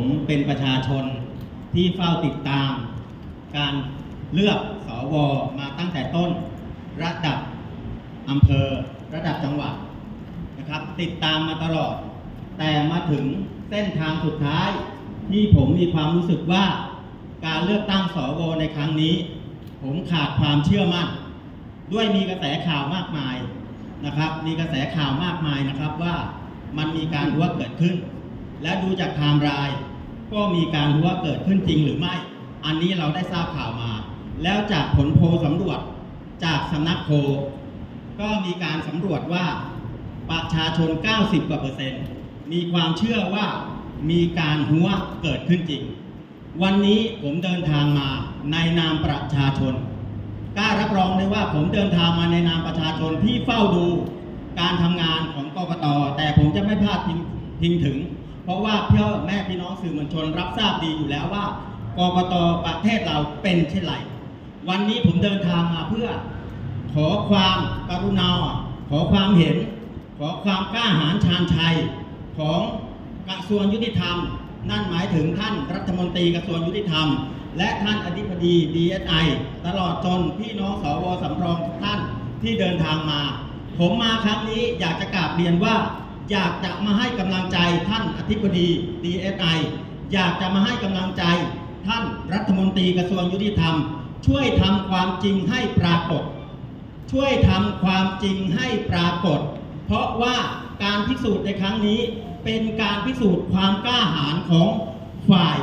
ผมเป็นประชาชนที่เฝ้าติดตาม การเลือกสวมาตั้งแต่ต้น ระดับอำเภอ ระดับจังหวัดนะครับ ติดตามมาตลอด แต่มาถึงเส้นทางสุดท้าย ที่ผมมีความรู้สึกว่า การเลือกตั้งสวในครั้งนี้ ผมขาดความเชื่อมั่น ด้วยมีกระแสข่าวมากมายนะครับ มีกระแสข่าวมากมายนะครับว่ามันมีการหัวเกิดขึ้น และดูจากไทม์ไลน์ ก็มีการหัวเกิดขึ้นจริงหรือไม่ อันนี้เราได้ทราบข่าวมา แล้วจากผลโพลสำรวจจากสำนักโพลก็มีการสำรวจว่าประชาชน 90 กว่าเปอร์เซ็นต์มีความเชื่อว่ามีการหัวเกิดขึ้นจริง วันนี้ผมเดินทางมาในนามประชาชนกล้ารับรองเลยว่าผมเดินทางมาในนามประชาชนที่เฝ้าดู การทำงานของกกตแต่ผมจะไม่พลาดพิงพิงถึง เพราะว่าเพื่อแม่พี่น้องสื่อมวลชนรับทราบดีอยู่แล้วว่ากกตประเทศเราเป็นเช่นไร วันนี้ผมเดินทางมาเพื่อ ขอความกรุณา ขอความเห็น ขอความกล้าหาญชาญชัยของกระทรวงยุติธรรม นั่นหมายถึงท่านรัฐมนตรีกระทรวงยุติธรรม และท่านอธิบดี DSI ตลอดจนพี่น้องสวสำรองทุกท่านที่เดินทางมา ผมมาครั้งนี้อยากจะกราบเรียนว่า อยากจะมาให้กำลังใจท่านอธิบดี DSI อยากจะมาให้กำลังใจท่านรัฐมนตรีกระทรวงยุติธรรม ช่วยทำความจริงให้ปรากฏ ช่วยทำความจริงให้ปรากฏ เพราะว่าการพิสูจน์ในครั้งนี้เป็นการพิสูจน์ความกล้าหาญของฝ่าย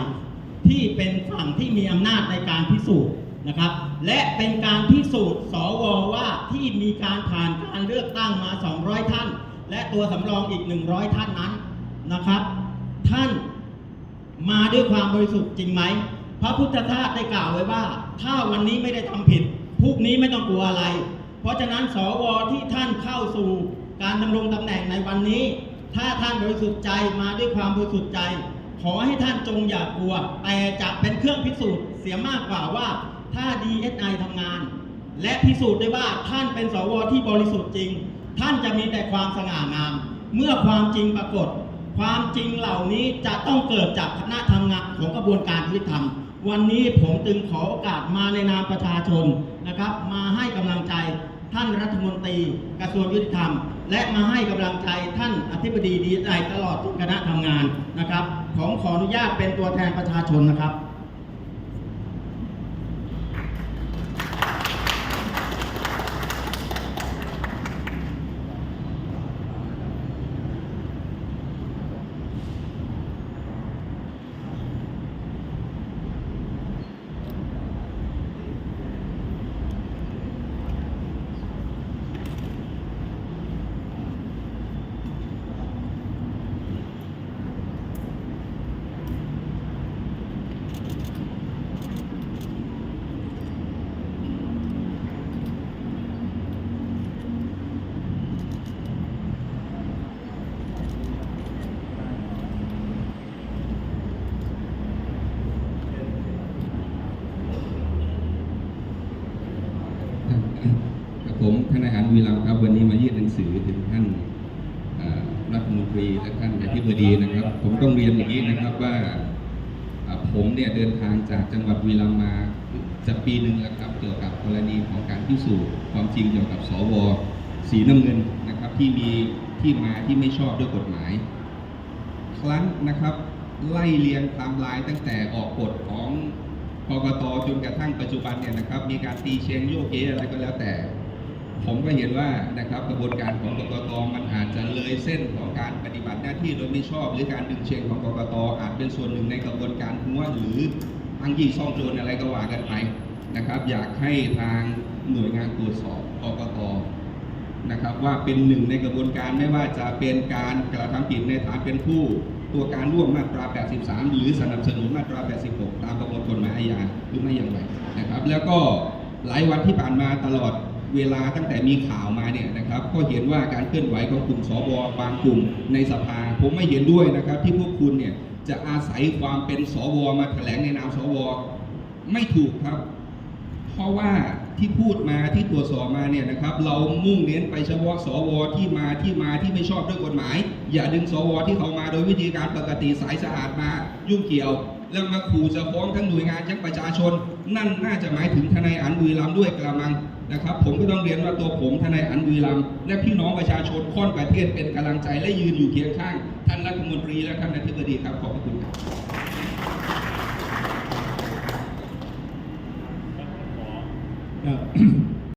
ที่เป็นฝั่งที่มีอำนาจในการพิสูจน์นะครับ และเป็นการพิสูจน์สวว่าที่มีการผ่านการเลือกตั้งมา 200 ท่าน และตัวสำรองอีก 100 ท่านนั้นนะครับ ท่านมาด้วยความบริสุทธิ์จริงไหมพระพุทธทาสได้กล่าวไว้ว่า ถ้าวันนี้ไม่ได้ทำผิดพรุ่งนี้ไม่ต้องกลัวอะไร เพราะฉะนั้นสวที่ท่านเข้าสู่การดำรงตำแหน่งในวันนี้ ถ้าท่านบริสุทธิ์ใจมาด้วยความบริสุทธิ์ใจ ขอให้ท่านจงอย่ากลัว แต่จะเป็นเครื่องพิสูจน์เสียมากกว่าว่าถ้า DSI ทำงาน และพิสูจน์ได้ว่าท่านเป็นสวที่บริสุทธิ์จริง ท่านจะมีแต่ความสง่างาม เมื่อความจริงปรากฏ ความจริงเหล่านี้จะต้องเกิดจากคณะทำงานของกระบวนการยุติธรรม วันนี้ผมจึงขอโอกาสมาในนามประชาชนนะครับ มาให้กำลังใจท่านรัฐมนตรีกระทรวงยุติธรรม และมาให้กำลังใจท่านอธิบดีดีใจตลอดทุกคณะทำงานนะครับของขออนุญาตเป็นตัวแทนประชาชนนะครับ ครับผมธนาคารวีรัมย์ครับวันนี้มายื่นหนังสือถึงท่านรัฐมนตรีและท่านอธิบดีนะครับ ผมต้องเรียนอย่างนี้นะครับว่าผมเนี่ยเดินทางจากจังหวัดวีรัมย์มาจะปีหนึ่งแล้วครับเกี่ยวกับกรณีของการพิสูจน์ความจริงเกี่ยวกับสวสีน้ำเงินนะครับที่มีที่มาที่ไม่ชอบด้วยกฎหมาย ครั้งนะครับไล่เรียงไทม์ไลน์ตั้งแต่ออกกฎของ กกตจนกระทั่งปัจจุบันเนี่ยนะครับ มีการตีเชงโยกเยอะไรก็แล้วแต่ ผมก็เห็นว่านะครับกระบวนการของกกตมันอาจจะเลยเส้นของการปฏิบัติหน้าที่โดยไม่ชอบ หรือการดึงเชงของกกตอาจเป็นส่วนหนึ่งในกระบวนการหัวหรืออังยี่ซ่องโจรอะไรก็ว่ากันไปนะครับ อยากให้ทางหน่วยงานตรวจสอบกกตนะครับว่าเป็นหนึ่งในกระบวนการไม่ว่าจะเป็นการกระทำผิดในฐานเป็นผู้ ตัวการร่วมมาตรา 83 หรือสนับสนุนมาตรา 86 ตามประมวลกฎหมายอาญาหรือไม่อย่างไรนะครับ แล้วก็หลายวันที่ผ่านมาตลอดเวลาตั้งแต่มีข่าวมาเนี่ยนะครับ ก็เห็นว่าการเคลื่อนไหวของกลุ่มสวบางกลุ่มในสภา ผมไม่เห็นด้วยนะครับ ที่พวกคุณเนี่ยจะอาศัยความเป็นสวมาแถลงในนามสวไม่ถูกครับ เพราะว่าที่พูดมาที่ตรวจสอบมาเนี่ยนะครับ เรามุ่งเน้นไปเฉพาะสวที่มาที่มาที่ไม่ชอบด้วยกฎหมาย อย่าดึงสวที่เขามาโดยวิธีการปกติสายสะอาดมายุ่งเกี่ยว แล้วมาขู่จะฟ้องทั้งหน่วยงานทั้งประชาชน นั่นน่าจะหมายถึงทนายอันบุรีรัมด้วยกระมังนะครับ ผมก็ต้องเรียนว่าตัวผมทนายอันบุรีรัมและพี่น้องประชาชนค่อนประเทศเป็นกำลังใจและยืนอยู่เคียงข้าง ท่านรัฐมนตรีและท่านอธิบดีครับขอบพระคุณครับ Yeah.